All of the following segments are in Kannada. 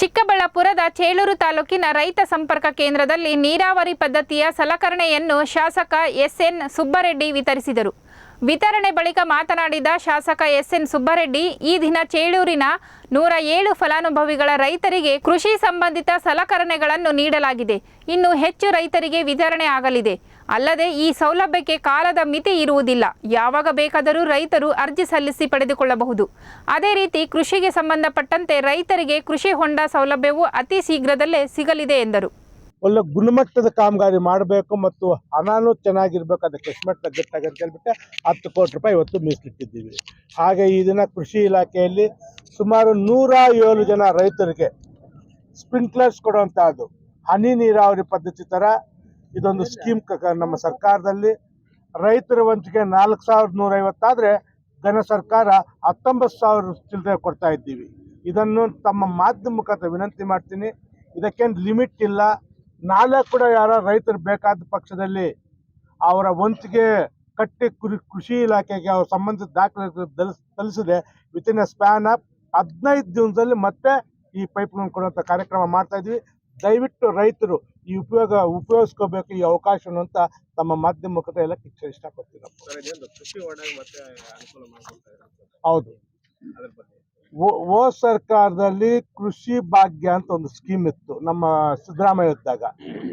ಚಿಕ್ಕಬಳ್ಳಾಪುರದ ಚೇಳೂರು ತಾಲೂಕಿನ ರೈತ ಸಂಪರ್ಕ ಕೇಂದ್ರದಲ್ಲಿ ನೀರಾವರಿ ಪದ್ಧತಿಯ ಸಲಕರಣೆಯನ್ನು ಶಾಸಕ ಎಸ್ಎನ್ ಸುಬ್ಬರೆಡ್ಡಿ ವಿತರಿಸಿದರು. ವಿತರಣೆ ಬಳಿಕ ಮಾತನಾಡಿದ ಶಾಸಕ ಎಸ್ಎನ್ ಸುಬ್ಬರೆಡ್ಡಿ, ಈ ದಿನ ಚೇಳೂರಿನ ನೂರ ಏಳು ಫಲಾನುಭವಿಗಳ ರೈತರಿಗೆ ಕೃಷಿ ಸಂಬಂಧಿತ ಸಲಕರಣೆಗಳನ್ನು ನೀಡಲಾಗಿದೆ. ಇನ್ನು ಹೆಚ್ಚು ರೈತರಿಗೆ ವಿತರಣೆ ಆಗಲಿದೆ. ಅಲ್ಲದೆ ಈ ಸೌಲಭ್ಯಕ್ಕೆ ಕಾಲದ ಮಿತಿ ಇರುವುದಿಲ್ಲ. ಯಾವಾಗ ಬೇಕಾದರೂ ರೈತರು ಅರ್ಜಿ ಸಲ್ಲಿಸಿ ಪಡೆದುಕೊಳ್ಳಬಹುದು. ಅದೇ ರೀತಿ ಕೃಷಿಗೆ ಸಂಬಂಧಪಟ್ಟಂತೆ ರೈತರಿಗೆ ಕೃಷಿ ಹೊಂಡ ಸೌಲಭ್ಯವು ಅತಿ ಶೀಘ್ರದಲ್ಲೇ ಸಿಗಲಿದೆ ಎಂದರು. ಒಳ್ಳೆ ಗುಣಮಟ್ಟದ ಕಾಮಗಾರಿ ಮಾಡಬೇಕು ಮತ್ತು ಹಣನೂ ಚೆನ್ನಾಗಿರ್ಬೇಕು, ಅದಕ್ಕೆ ಎಸ್ಟಿಮೇಟ್ ಗಟ್ಟಾಗಿ ಹೇಳ್ಬಿಟ್ಟು ಹತ್ತು ಕೋಟಿ ರೂಪಾಯಿ ಇವತ್ತು ಮೀಸಲಿಟ್ಟಿದ್ದೀವಿ. ಹಾಗೆ ಈ ದಿನ ಕೃಷಿ ಇಲಾಖೆಯಲ್ಲಿ ಸುಮಾರು ನೂರ ಏಳು ಜನ ರೈತರಿಗೆ ಸ್ಪ್ರಿಂಕ್ಲರ್ಸ್ ಕೊಡುವಂಥದ್ದು. ಹನಿ ನೀರಾವರಿ ಪದ್ಧತಿ ಥರ ಇದೊಂದು ಸ್ಕೀಮ್ ನಮ್ಮ ಸರ್ಕಾರದಲ್ಲಿ ರೈತರ ವಂಚಿಕೆ ನಾಲ್ಕು ಸಾವಿರದ ನೂರೈವತ್ತಾದರೆ ಘನ ಸರ್ಕಾರ ಹತ್ತೊಂಬತ್ತು ಸಾವಿರ ಚಿಲ್ಲರೆ ಕೊಡ್ತಾ ಇದ್ದೀವಿ. ಇದನ್ನು ತಮ್ಮ ಮಾಧ್ಯಮ ಮುಖಾಂತರ ವಿನಂತಿ ಮಾಡ್ತೀನಿ. ಇದಕ್ಕೇನು ಲಿಮಿಟ್ ಇಲ್ಲ. ನಾಳೆ ಕೂಡ ಯಾರ ರೈತರು ಬೇಕಾದ ಪಕ್ಷದಲ್ಲಿ ಅವರ ವಂತಿಗೆ ಕಟ್ಟಿ ಕುರಿ ಕೃಷಿ ಇಲಾಖೆಗೆ ಅವ್ರ ಸಂಬಂಧಿತ ದಾಖಲೆ ಸಲ್ಲಿಸಿದೆ with within a span of ಹದಿನೈದು ದಿನದಲ್ಲಿ ಮತ್ತೆ ಈ ಪೈಪ್ಗಳನ್ನು ಕೊಡುವಂಥ ಕಾರ್ಯಕ್ರಮ ಮಾಡ್ತಾ ಇದ್ವಿ ದಯವಿಟ್ಟು ರೈತರು ಈ ಉಪಯೋಗ ಉಪಯೋಗಿಸ್ಕೋಬೇಕು ಈ ಅವಕಾಶವನ್ನು ಅಂತ ತಮ್ಮ ಮಾಧ್ಯಮ ಎಲ್ಲ ಕಿಚ್ಚ ಇಷ್ಟಪಡ್ತೀನಿ ಹೌದು. ಓ ಸರ್ಕಾರದಲ್ಲಿ ಕೃಷಿ ಭಾಗ್ಯ ಅಂತ ಒಂದು ಸ್ಕೀಮ್ ಇತ್ತು ನಮ್ಮ ಸಿದ್ದರಾಮಯ್ಯ ಇದ್ದಾಗ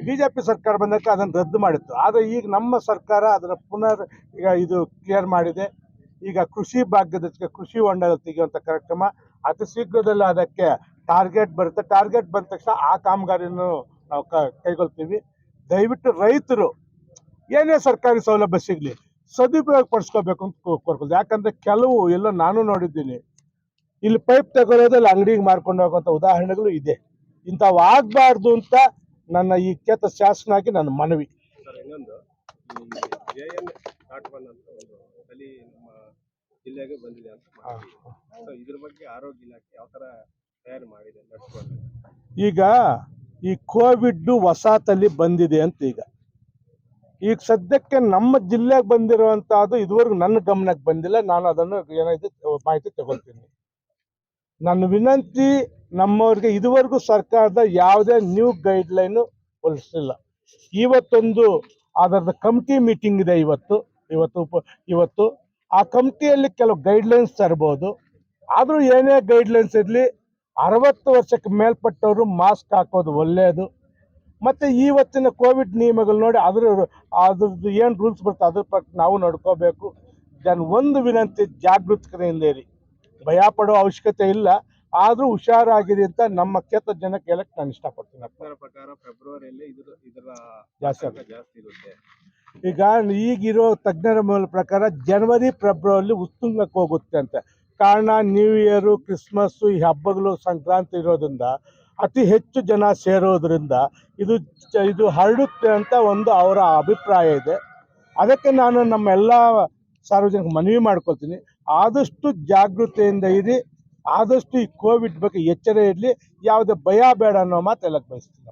ಬಿ ಜೆ ಪಿ ಸರ್ಕಾರ ಬಂದಾಗ ಅದನ್ನು ರದ್ದು ಮಾಡಿತ್ತು. ಆದರೆ ಈಗ ನಮ್ಮ ಸರ್ಕಾರ ಅದನ್ನು ಪುನರ್ ಈಗ ಇದು ಕ್ಲಿಯರ್ ಮಾಡಿದೆ. ಈಗ ಕೃಷಿ ಭಾಗ್ಯದ ಜೊತೆಗೆ ಕೃಷಿ ಹೊಂಡದ ತೆಗೆಯುವಂಥ ಕಾರ್ಯಕ್ರಮ ಅತಿ ಶೀಘ್ರದಲ್ಲಿ ಅದಕ್ಕೆ ಟಾರ್ಗೆಟ್ ಬರುತ್ತೆ. ಟಾರ್ಗೆಟ್ ಬಂದ ತಕ್ಷಣ ಆ ಕಾಮಗಾರಿಯನ್ನು ನಾವು ಕೈಗೊಳ್ತೀವಿ. ದಯವಿಟ್ಟು ರೈತರು ಏನೇ ಸರ್ಕಾರಿ ಸೌಲಭ್ಯ ಸಿಗಲಿ ಸದುಪಯೋಗ ಪಡಿಸ್ಕೋಬೇಕು ಅಂತ ಕೋರ್ಕೊಳ್ತೀವಿ. ಯಾಕಂದರೆ ಕೆಲವು ಎಲ್ಲ ನಾನು ನೋಡಿದ್ದೀನಿ ಇಲ್ಲಿ ಪೈಪ್ ತಗೊಳ್ಳೋದಲ್ಲಿ ಅಂಗಡಿಗೆ ಮಾರ್ಕೊಂಡು ಹೋಗುವಂಥ ಉದಾಹರಣೆಗಳು ಇದೆ. ಇಂಥವು ಆಗಬಾರ್ದು ಅಂತ ನನ್ನ ಈ ಕ್ಷೇತ್ರ ಶಾಸನಾಗಿ ನನ್ನ ಮನವಿ. ಜಿಲ್ಲೆಗೆ ಬಂದಿದೆ ಅಂತ ಇದ್ರ ಬಗ್ಗೆ ಆರೋಗ್ಯ ಇಲಾಖೆ ಯಾವ ತರ ಈಗ ಈ ಕೋವಿಡ್ ತಳಿ ಬಂದಿದೆ ಅಂತ ಈಗ. ಈಗ ಸದ್ಯಕ್ಕೆ ನಮ್ಮ ಜಿಲ್ಲೆಗೆ ಬಂದಿರುವಂತಹದ್ದು ಇದುವರೆಗೂ ನನ್ನ ಗಮನಕ್ಕೆ ಬಂದಿಲ್ಲ. ನಾನು ಅದನ್ನು ಏನಾಯ್ತು, ಮಾಹಿತಿ ತಗೊಳ್ತೀನಿ. ನನ್ನ ವಿನಂತಿ, ನಮ್ಮವ್ರಿಗೆ ಇದುವರೆಗೂ ಸರ್ಕಾರದ ಯಾವುದೇ ನ್ಯೂ ಗೈಡ್ಲೈನು ಹೊಲಿಸಿಲ್ಲ. ಇವತ್ತೊಂದು ಅದರದ ಕಮಿಟಿ ಮೀಟಿಂಗ್ ಇದೆ ಇವತ್ತು ಇವತ್ತು ಇವತ್ತು. ಆ ಕಮಿಟಿಯಲ್ಲಿ ಕೆಲವು ಗೈಡ್ಲೈನ್ಸ್ ತರ್ಬೋದು. ಆದರೂ ಏನೇ ಗೈಡ್ಲೈನ್ಸ್ ಇರಲಿ ಅರವತ್ತು ವರ್ಷಕ್ಕೆ ಮೇಲ್ಪಟ್ಟವರು ಮಾಸ್ಕ್ ಹಾಕೋದು ಒಳ್ಳೆಯದು. ಮತ್ತು ಇವತ್ತಿನ ಕೋವಿಡ್ ನಿಯಮಗಳು ನೋಡಿ ಅದ್ರ ಅದ್ರದ್ದು ಏನು ರೂಲ್ಸ್ ಬರುತ್ತೆ ಅದ್ರ ಪ್ರಕಾರ ನಾವು ನಡ್ಕೋಬೇಕು. ಜನ ಒಂದು ವಿನಂತಿ ಜಾಗೃತಿಕತೆಯಿಂದ ಇರಿ. ಭಯ ಪಡೋ ಅವಶ್ಯಕತೆ ಇಲ್ಲ. ಆದರೂ ಹುಷಾರಾಗಿರಿ ಅಂತ ನಮ್ಮ ಕ್ಷೇತ್ರ ಜನಕ್ಕೆ ಹೇಳಕ್ಕೆ ನಾನು ಇಷ್ಟಪಡ್ತೀನಿ ಅದರ ಪ್ರಕಾರ ಫೆಬ್ರವರಿಯಲ್ಲಿ ಇದ್ರ ಜಾಸ್ತಿ ಜಾಸ್ತಿ ಇರುತ್ತೆ. ಈಗ ಈಗಿರೋ ತಜ್ಞರ ಮೂಲ ಪ್ರಕಾರ ಜನವರಿ ಫೆಬ್ರವರಿ ಉತ್ತುಂಗಕ್ಕೆ ಹೋಗುತ್ತೆ ಅಂತ. ಕಾರಣ ನ್ಯೂ ಇಯರು ಕ್ರಿಸ್ಮಸ್ಸು ಈ ಹಬ್ಬಗಳು ಸಂಕ್ರಾಂತಿ ಇರೋದ್ರಿಂದ ಅತಿ ಹೆಚ್ಚು ಜನ ಸೇರೋದ್ರಿಂದ ಇದು ಇದು ಹರಡುತ್ತೆ ಅಂತ ಒಂದು ಅವರ ಅಭಿಪ್ರಾಯ ಇದೆ. ಅದಕ್ಕೆ ನಾನು ನಮ್ಮೆಲ್ಲ ಸಾರ್ವಜನಿಕ ಮನವಿ ಮಾಡ್ಕೊಳ್ತೀನಿ. ಆದಷ್ಟು ಜಾಗೃತಿಯಿಂದ ಇರಿ. ಆದಷ್ಟು ಈ ಕೋವಿಡ್ ಬಗ್ಗೆ ಎಚ್ಚರ ಇರಲಿ. ಯಾವುದೇ ಭಯ ಬೇಡ ಅನ್ನೋ ಮಾತು ಹೇಳಕ್ಕೆ ಬಯಸ್ತೀನಿ.